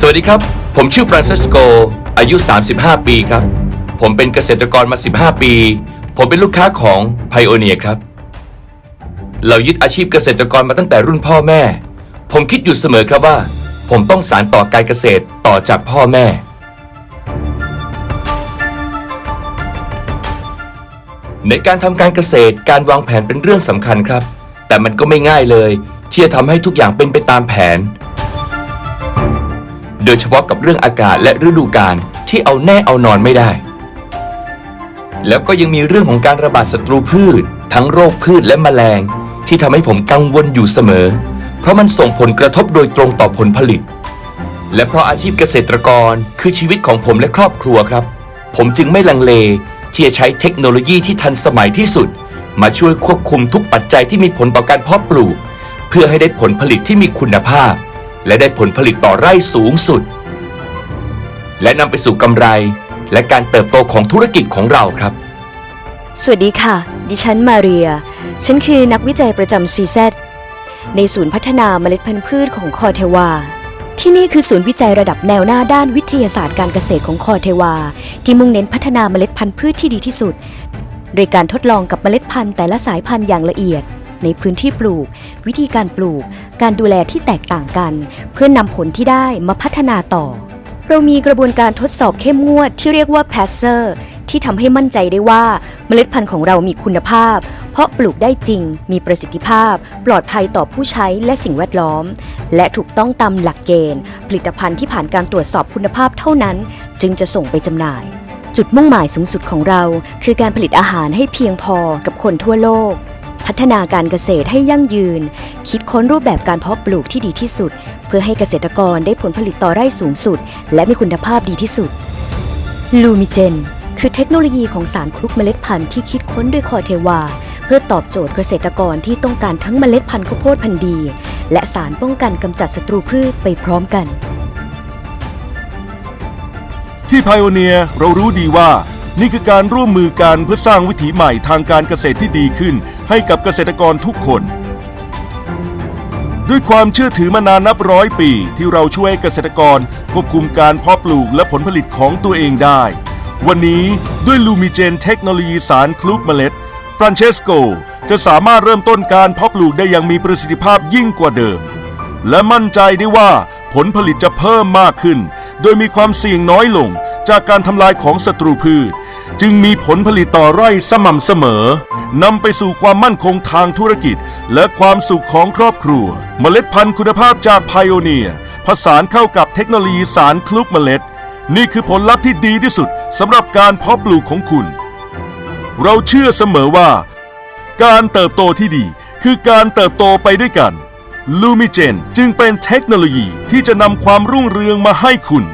สวัสดีครับ ผมชื่อฟรานซิสโก อายุ 35 ปีครับ ผมเป็นเกษตรกรมา 15 ปี ผมเป็นลูกค้าของ Pioneer ครับ เรายึดอาชีพเกษตรกรมาตั้งแต่รุ่นพ่อแม่ ผมคิดอยู่เสมอครับว่า ผมต้องสานต่อการเกษตรต่อจากพ่อแม่ ในการทำการเกษตรการวางแผนเป็นเรื่องสำคัญครับ แต่มันก็ไม่ง่ายเลยที่จะทำให้ทุกอย่างเป็นไปตามแผน โดยเฉพาะกับเรื่องอากาศและฤดูกาลที่เอาแน่เอานอนไม่ได้ แล้วก็ยังมีเรื่องของการระบาดศัตรูพืช ทั้งโรคพืชและแมลง ที่ทำให้ผมกังวลอยู่เสมอ เพราะมันส่งผลกระทบโดยตรงต่อผลผลิต และเพราะอาชีพเกษตรกรคือชีวิตของผมและครอบครัวครับ ผมจึงไม่ลังเลที่จะใช้เทคโนโลยีที่ทันสมัยที่สุด มาช่วยควบคุมทุกปัจจัยที่มีผลต่อการเพาะปลูก เพื่อให้ได้ผลผลิตที่มีคุณภาพ และได้ผลผลิตต่อไร่สูงสุด และนำไปสู่กำไรและการเติบโตของธุรกิจของเราครับ สวัสดีค่ะ ดิฉันมาเรีย ฉันคือนักวิจัยประจำ CZ ในศูนย์พัฒนาเมล็ดพันธุ์พืชของคอเทวา ที่นี่คือศูนย์วิจัยระดับแนวหน้าด้านวิทยาศาสตร์การเกษตรของคอเทวา ที่มุ่งเน้นพัฒนาเมล็ดพันธุ์พืชที่ดีที่สุด โดยการทดลองกับเมล็ดพันธุ์แต่ละสายพันธุ์อย่างละเอียด ในพื้นที่ปลูก วิธีการปลูก การดูแลที่แตกต่างกัน เพื่อนนำผลที่ได้มาพัฒนาต่อ เรามีกระบวนการทดสอบเข้มงวดที่เรียกว่า p a s s e r ที่ทำให้มั่นใจได้ว่าเมล็ดพันธุ์ของเรามีคุณภาพ เพราะปลูกได้จริง มีประสิทธิภาพ ปลอดภัยต่อผู้ใช้และสิ่งแวดล้อม และถูกต้องตามหลักเกณฑ์ ผลิตภัณฑ์ที่ผ่านการตรวจสอบคุณภาพเท่านั้น จึงจะส่งไปจำหน่ายจุดมุ่งหมายสูงสุดของเรา คือการผลิตอาหารให้เพียงพอกับคนทั่วโลก พัฒนาการเกษตรให้ยั่งยืน คิดค้นรูปแบบการเพาะปลูกที่ดีที่สุด เพื่อให้เกษตรกรได้ผลผลิตต่อไร่สูงสุด และมีคุณภาพดีที่สุดลูมิเจนคือเทคโนโลยีของสารคลุกเมล็ดพันธุ์ที่คิดค้นด้วยคอเทวา เพื่อตอบโจทย์เกษตรกรที่ต้องการทั้งเมล็ดพันธุ์ข้าวโพดพันธุ์ดี และสารป้องกันกำจัดศัตรูพืชไปพร้อมกัน ที่พ i o อเนียเรารู้ดีว่า นี่คือการร่วมมือกันเพื่อสร้างวิถีใหม่ทางการเกษตรที่ดีขึ้น ให้กับเกษตรกรทุกคน ด้วยความเชื่อถือมานานนับร้อยปี ที่เราช่วยเกษตรกรควบคุมการเพาะปลูกและผลผลิตของตัวเองได้ วันนี้ด้วยลูมิเจนเทคโนโลยีสารคลุกเมล็ดฟรานเชสโกจะสามารถเริ่มต้นการเพาะปลูกได้อย่างมีประสิทธิภาพยิ่งกว่าเดิม และมั่นใจได้ว่าผลผลิตจะเพิ่มมากขึ้น โดยมีความเสี่ยงน้อยลง จากการทำลายของศัตรูพืช จึงมีผลผลิตต่อไร่สม่ำเสมอนำไปสู่ความมั่นคงทางธุรกิจ และความสุขของครอบครัว เมล็ดพันธุ์คุณภาพจากไพโอเนียผสานเข้ากับเทคโนโลยีสารคลุกเมล็ด นี่คือผลลัพธ์ที่ดีที่สุดสำหรับการเพาะปลูกของคุณ เราเชื่อเสมอว่า การเติบโตที่ดีคือการเติบโตไปด้วยกันลูมิเจนจึงเป็นเทคโนโลยีที่จะนำความรุ่งเรืองมาให้คุณ